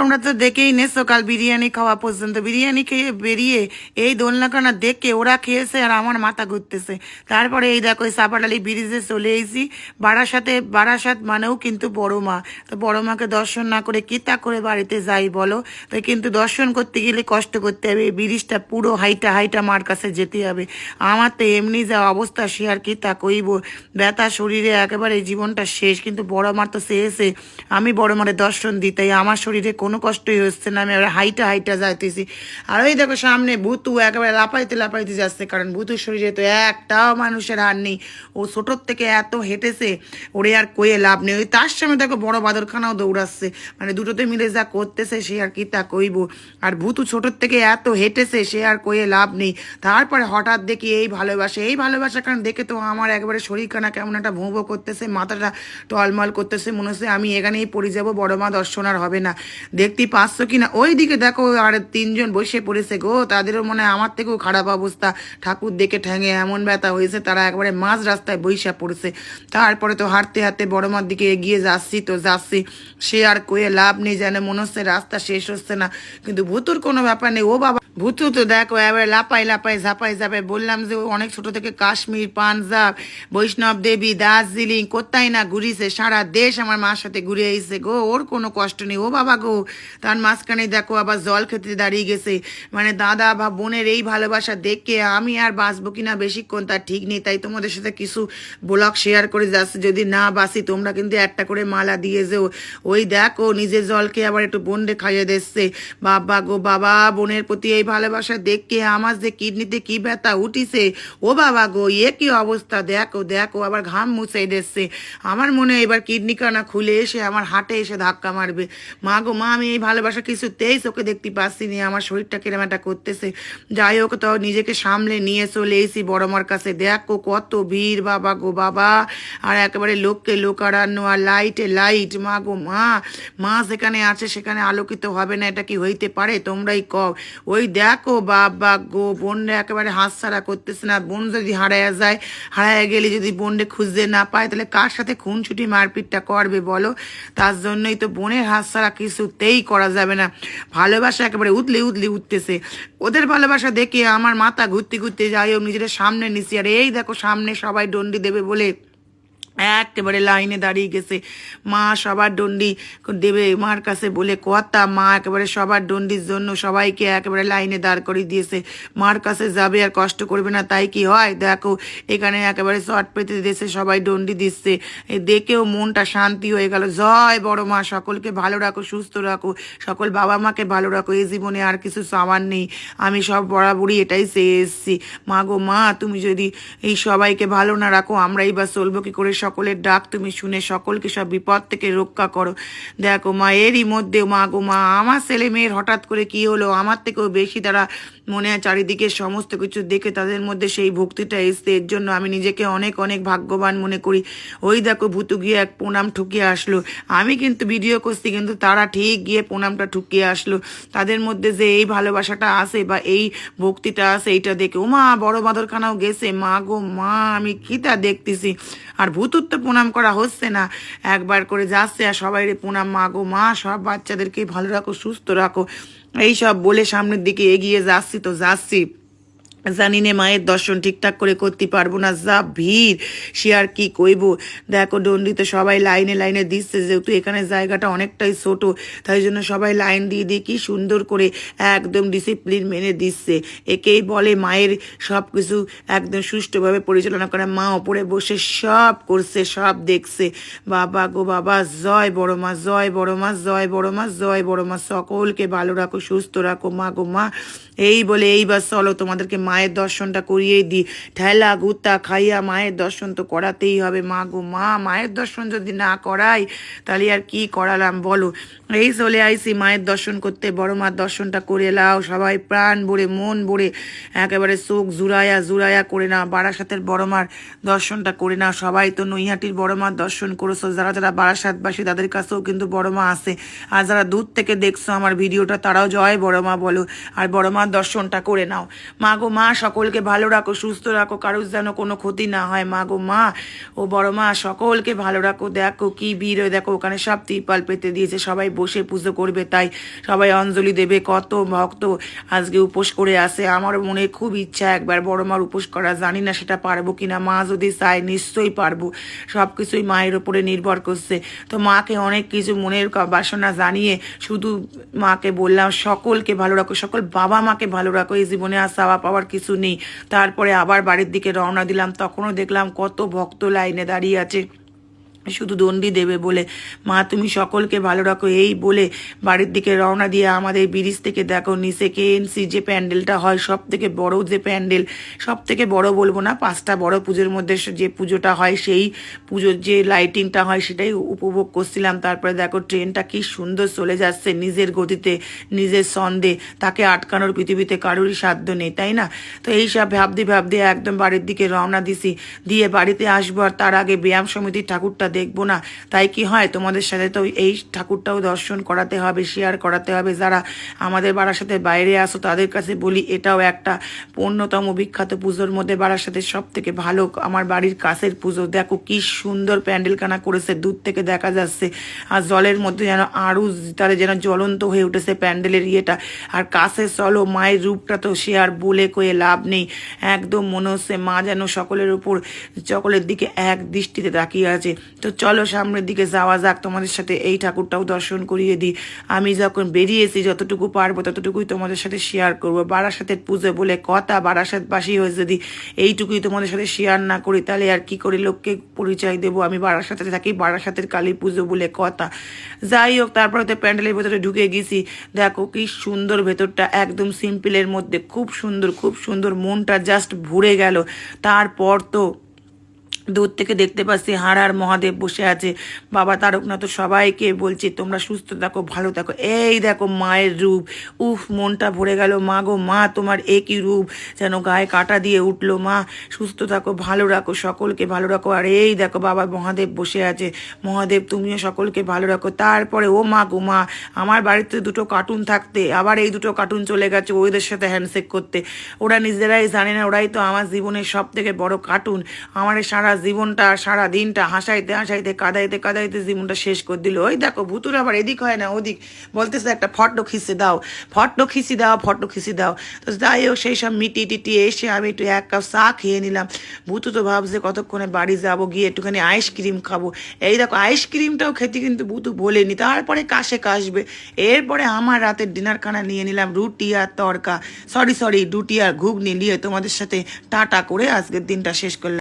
তোমরা তো দেখেই নেছো, কাল বিরিয়ানি খাওয়া পর্যন্ত। বিরিয়ানি খেয়ে বেরিয়ে এই দোলনাখানা দেখে ওরা খেয়েছে আর আমার মাথা ঘুরতেছে। তারপরে এই দেখো, এই সাপাডালি ব্রিজে চলে এসেছি। বারাসাতে, বারাসাত মানেও কিন্তু বড় মা। তো বড় মাকে দর্শন না করে কি তা করে বাড়িতে যাই বলো? তো কিন্তু দর্শন করতে গেলে কষ্ট করতে হবে। এই ব্রিজটা পুরো হাইটা হাইটা মার কাছে যেতে হবে। আমার তো এমনি যা অবস্থা, সে আর কি তা কইব? ব্যথা শরীরে একেবারে জীবনটা শেষ, কিন্তু বড় মার তো শেষে আমি বড় মারে দর্শন দিই, তাই আমার শরীরে কোনো কষ্টই হচ্ছে না। আমি এবার হাইটা হাইটা যাইতেছি। আর ওই দেখো সামনে ভূতু একেবারে লাপাইতে লাপাইতে যাচ্ছে, কারণ ভূতুর শরীরে তো একটাও মানুষের হার নেই। ও ছোটোর থেকে এত হেঁটেছে, ওরে আর কয়ে লাভ নেই। ওই তার সামনে দেখো বড় বাদরখানাও দৌড়াচ্ছে। মানে দুটোতে মিলে যা করতেছে সে আর কি তা কইব। আর ভূতু ছোটোর থেকে এত হেঁটেছে, সে আর কয়ে লাভ নেই। তারপরে হঠাৎ দেখি এই ভালোবাসা এই ভালোবাসা, কারণ দেখে তো আমার একবারে শরীরখানা কেমন একটা ভোঁ করতেছে, মাথাটা টলমল করতেছে, মনে হচ্ছে আমি এখানেই পড়ে যাব, বড় মা দর্শন আর হবে না। দেখতে পাচ্ছ কি না ওই দিকে দেখো আর তিনজন বসে পড়েছে গো। তাদেরও মনে হয় আমার থেকেও খারাপ অবস্থা। ঠাকুর দেখে ঠ্যাঙে এমন ব্যথা হয়েছে, তারা একবারে মাঝ রাস্তায় বৈশা পড়েছে। তারপরে তো হাঁটতে হাঁটতে বড় মার দিকে এগিয়ে যাচ্ছি, তো যাচ্ছি। সে আর কয়ে লাভ নেই যেন মনে হচ্ছে রাস্তা শেষ হচ্ছে না। কিন্তু ভূতুর কোনো ব্যাপার নেই। ও বাবা, ভূতু তো দেখো এবারে লাপাই লাপাই ঝাপাই ঝাপাই বললাম যে ও অনেক ছোট থেকে কাশ্মীর, পাঞ্জাব, বৈষ্ণব দেবী, দার্জিলিং, কোথায় না ঘুরিছে? সারা দেশ আমার মার সাথে ঘুরে এসেছে গো। ওর কোনো কষ্ট নেই। ও বাবা গো তার মাঝখানে দেখো আবার জল খেতে দাঁড়িয়ে গেছে। মানে দাদা বা বোনের এই ভালোবাসা দেখে আমি আর বাঁচবো কিনা বেশিক্ষণ তার ঠিক নেই। তাই তোমাদের সাথে কিছু ব্লগ শেয়ার করে যাচ্ছে। যদি না বাসি তোমরা কিন্তু একটা করে মালা দিয়ে যেও। ওই দেখো, নিজের জলকে আবার একটু বোনরে খাইয়ে দিচ্ছে। বাবা গো, বাবা, বোনের প্রতি এই ভালোবাসা দেখে আমার যে কিডনিতে কি ব্যথা উঠিছে। ও বাবা গো, এ কি অবস্থা? দেখো দেখো, আবার ঘাম মুছে দিচ্ছে। আমার মনে হয় এবার কিডনি কানা খুলে এসে আমার হাটে এসে ধাক্কা মারবে। মা গো, মা আমি এই ভালোবাসা কিছুতেই চোখে দেখতে পাচ্ছি না আমার শরীরটা কিরম একটা করতেছে। যাই হোক, তো নিজেকে সামলে নিয়ে চলে এসি বড় মার কাছে। দেখো কত ভিড়, বাবা গো বাবা। আর একেবারে লোককে লোকারান্য আর লাইটে লাইট। মা গো মা মা যেখানে আছে সেখানে আলোকিত হবে না, এটা কি হইতে পারে? তোমরাই কও। ওই দেখো বাবা গো, বোনরা একেবারে হাত ছাড়া করতেছে না। বোন যদি হারায়া যায়, হারায়া গেলে যদি বোনরে খুঁজতে না পায়, তাহলে কার সাথে খুন ছুটি মারপিটটা করবে বলো? তার জন্যই তো বোনের হাত ছাড়া কিছুতেই করা যাবে না। ভালোবাসা একেবারে উতলে উতলে উঠতেছে। ওদের ভালোবাসা দেখে আমার মাথা ঘুরতে ঘুরতে যাই ও নিজের সামনে নিচে আর এই দেখো সামনে সবাই ডন্ডি দেবে বলে একেবারে লাইনে দাঁড়িয়ে গেছে। মা সবার ডন্ডি দেবে মার কাছে বলে কথা মা একেবারে সবার ডন্ডির জন্য সবাইকে একেবারে লাইনে দাঁড় করিয়ে দিয়েছে। মার কাছে যাবে আর কষ্ট করবে না, তাই কি হয়? দেখো, এখানে একেবারে শর্ট পেতে দিয়েছে সবাই ডন্ডি দিচ্ছে। দেখেও মনটা শান্তি হয়ে গেল। জয় বড় মা, সকলকে ভালো রাখো, সুস্থ রাখো। সকল বাবা মাকে ভালো রাখো। এই জীবনে আর কিছু সামান নেই। আমি সব বরাবরই এটাই চেয়ে এসেছি। মা গো মা, তুমি যদি এই সবাইকে ভালো না রাখো, আমরাই বা চলবো। কি করে সকলের ডাক তুমি শুনে সকলকে সব বিপদ থেকে রক্ষা করো। দেখো মা, এরই মধ্যে মা গো মা, আমার ছেলে মেয়ের হঠাৎ করে কি হলো? আমার থেকেও বেশি তারা মনে হয় চারিদিকে সমস্ত কিছু দেখে তাদের মধ্যে সেই ভক্তিটা এসছে। এর জন্য আমি নিজেকে অনেক অনেক ভাগ্যবান মনে করি। ওই দেখো ভূতু গিয়ে এক প্রণাম ঠুকিয়ে আসলো। আমি কিন্তু ভিডিও করছি, কিন্তু তারা ঠিক গিয়ে প্রণামটা ঠুকিয়ে আসলো। তাদের মধ্যে যে এই ভালোবাসাটা আসে বা এই ভক্তিটা আসে এইটা দেখে ও মা বড় বাদরখানাও গেছে। মা গো মা, আমি কি তা দেখতেছি? আর ভূতুর তো প্রণাম করা হচ্ছে না। একবার করে যাচ্ছে আর সবাই রে প্রণাম, মা গো, মা, সব বাচ্চাদেরকে ভালো রাখো, সুস্থ রাখো। এই সব বলে সামনের দিকে এগিয়ে যাচ্ছি তো যাচ্ছি। জানি নে মায়ের দর্শন ঠিকঠাক করে করতে পারব না। যা ভিড়, সে আর কি কইব? দেখো দণ্ডিত সবাই লাইনে লাইনে দিচ্ছে, যেহেতু এখানে জায়গাটা অনেকটাই ছোট, তাই জন্য সবাই লাইন দিয়ে দিয়ে কি সুন্দর করে একদম ডিসিপ্লিন মেনে দিচ্ছে। একেই বলে মায়ের সব কিছু একদম সুষ্ঠুভাবে পরিচালনা করা। মা ওপরে বসে সব করছে, সব দেখছে। বাবা গো বাবা, জয় বড় মা, জয় বড় মা, জয় বড় মা, জয় বড় মা। সকলকে ভালো রাখো, সুস্থ রাখো মা গো মা। এই বলে এইবার চলো তোমাদেরকে মায়ের দর্শনটা করিয়েই দিই। ঠেলা গুত্তা খাইয়া মায়ের দর্শন তো করাতেই হবে। মা গো, মা, মায়ের দর্শন যদি না করাই, তাহলে আর কি করালাম বলো? এই চলে আইসি মায়ের দর্শন করতে। বড় মার দর্শনটা করে লাও। সবাই প্রাণ ভরে, মন ভরে, একেবারে চোখ জুড়ায়া জুড়ায়া করে নাও। বারাসাতের বড় মার দর্শনটা করে নাও। সবাই তো নৈহাটির বড় মার দর্শন করেছ। যারা যারা বারাসাতবাসী, তাদের কাছেও কিন্তু বড় মা আছে। আর যারা দূর থেকে দেখছ আমার ভিডিওটা, তারাও জয় বড় মা বলো। আর বড় মার দর্শনটা করে নাও। মা গো, মা মা, সকলকে ভালো রাখো, সুস্থ রাখো, কারোর যেন কোনো ক্ষতি না হয়। মা গো, মা, ও বড় মা, সকলকে ভালো রাখো। দেখো কি ভিড় দেখো, ওখানে সব তিরপাল পেতে দিয়েছে। সবাই বসে পুজো করবে তাই। সবাই অঞ্জলি দেবে, কত ভক্ত আজকে উপোস করে আসে আমার মনে খুব ইচ্ছা একবার বড় মার উপোস করা। জানি না সেটা পারব কিনা। মা যদি চায়, নিশ্চয়ই পারব। সব কিছুই মায়ের ওপরে নির্ভর করছে। তো মাকে অনেক কিছু মনের বাসনা জানিয়ে শুধু মাকে বললাম, সকলকে ভালো রাখো, সকল বাবা মাকে ভালো রাখো। এই জীবনে আর চাওয়া পাওয়ার কিছু নেই। তারপরে আবার বাড়ির দিকে রওনা দিলাম। তখনও দেখলাম কত ভক্ত লাইনে দাঁড়িয়ে আছে। শুধু দণ্ডি দেবে বলে, মা, তুমি সকলকে ভালো রাখো। এই বলে বাড়ির দিকে রওনা দিয়ে আমাদের ব্রিজ থেকে দেখো নিচে কেএনসি যে প্যান্ডেলটা হয় সব থেকে বড় যে প্যান্ডেল সব থেকে বড় বলব না, পাঁচটা বড় পুজোর মধ্যে যে পুজোটা হয়, সেই পুজোর যে লাইটিংটা হয়, সেটাই উপভোগ করছিলাম। তারপরে দেখো ট্রেনটা কি সুন্দর চলে যাচ্ছে নিজের গতিতে, নিজের ছন্দে, তাকে আটকানোর পৃথিবীতে কারোরই সাধ্য নেই, তাই না? তো এই এইসব ভাবতে ভাবতে একদম বাড়ির দিকে রওনা দিছি। দিয়ে বাড়িতে আসব আর তার আগে ব্যায়াম সমিতির ঠাকুরটা দেখব না। তাই কি হয়, তোমাদের সাথে তো এই ঠাকুরটাও দর্শন করাতে হবে শেয়ার করাতে হবে। যারা আমাদের বাড়ার সাথে বাইরে আসো, তাদের কাছে বলি, এটাও একটা অন্যতম বিখ্যাত পুজোর মধ্যে সাথে সব থেকে ভালো আমার বাড়ির কাছের পুজো। দেখো কি সুন্দর প্যান্ডেলখানা করেছে, দূর থেকে দেখা যাচ্ছে। আর জলের মধ্যে যেন আরও তারা যেন জ্বলন্ত হয়ে উঠেছে প্যান্ডেলের ইয়েটা। আর কাছে চলো, মায়ের রূপটা তো সে আর বলে কয়ে লাভ নেই। একদম মনে হচ্ছে মা যেন সকলের উপর, সকলের দিকে এক দৃষ্টিতে তাকিয়ে আছে। তো চলো সামনের দিকে যাওয়া যাক, তোমাদের সাথে এই ঠাকুরটাও দর্শন করিয়ে দিই। আমি যখন বেরিয়েছি, যতটুকু পারব ততটুকুই তোমাদের সাথে শেয়ার করব। বারাসাতের পুজো বলে কথা, বারাসাতবাসী হয়ে যদি এইটুকুই তোমাদের সাথে শেয়ার না করি, তাহলে আর কি করে লোককে পরিচয় দেবো? আমি বারাসাতে থাকি, বারাসাতের কালী পুজো বলে কথা। যাই হোক, তারপরে তো প্যান্ডেলের ভেতরে ঢুকে গেছি। দেখো কি সুন্দর ভেতরটা, একদম সিম্পলের মধ্যে। খুব সুন্দর খুব সুন্দর। মনটা জাস্ট ভরে গেল। তারপর তো দূর থেকে দেখতে পাচ্ছি হাড়ার মহাদেব বসে আছে। বাবা তারকনাথ সবাইকে বলছে, তোমরা সুস্থ থাকো, ভালো থাকো। এই দেখো মায়ের রূপ। উফ, মনটা ভরে গেল। মা গো, মা, তোমার একই রূপ। যেন গায়ে কাটা দিয়ে উঠল মা। সুস্থ থাকো, ভালো রাখো, সকলকে ভালো রাখো। আর এই দেখো বাবা মহাদেব বসে আছে। মহাদেব, তুমিও সকলকে ভালো রাখো। তারপরে, ও মা গো মা, আমার বাড়িতে দুটো কার্টুন থাকতে, আবার এই দুটো কার্টুন চলে গেছে ওদের সাথে হ্যান্ডশেক করতে। ওরা নিজেরাই জানে না, ওরাই তো আমার জীবনের সব থেকে বড় কার্টুন আমার এই সারা জীবনটা, সারা দিনটা হাসাইতে হাসাইতে, কাদাইতে কাদাইতে জীবনটা শেষ করে দিল। ওই দেখো, ভুতুর আবার এদিক হয় না, ওদিক। বলতেছে একটা ফটো খিসে দাও। ফটো খিসি দাও ফটো খিসি দাও। তো যাই হোক, সেই সব মিটি টিটি এসে আমি একটু এক কাপ চা খেয়ে নিলাম। ভুতু তো ভাবছে কতক্ষণে বাড়ি যাব, গিয়ে একটুখানি আইসক্রিম খাব। এই দেখো আইসক্রিমটাও খেতে কিন্তু ভুতু বলেনি। তারপরে কাশে কাশবে। এরপরে আমার রাতের ডিনার খানা নিয়ে নিলাম রুটি আর তরকা। সরি সরি রুটি আর ঘুগনি নিয়ে তোমাদের সাথে টাটা করে আজকের দিনটা শেষ করলাম।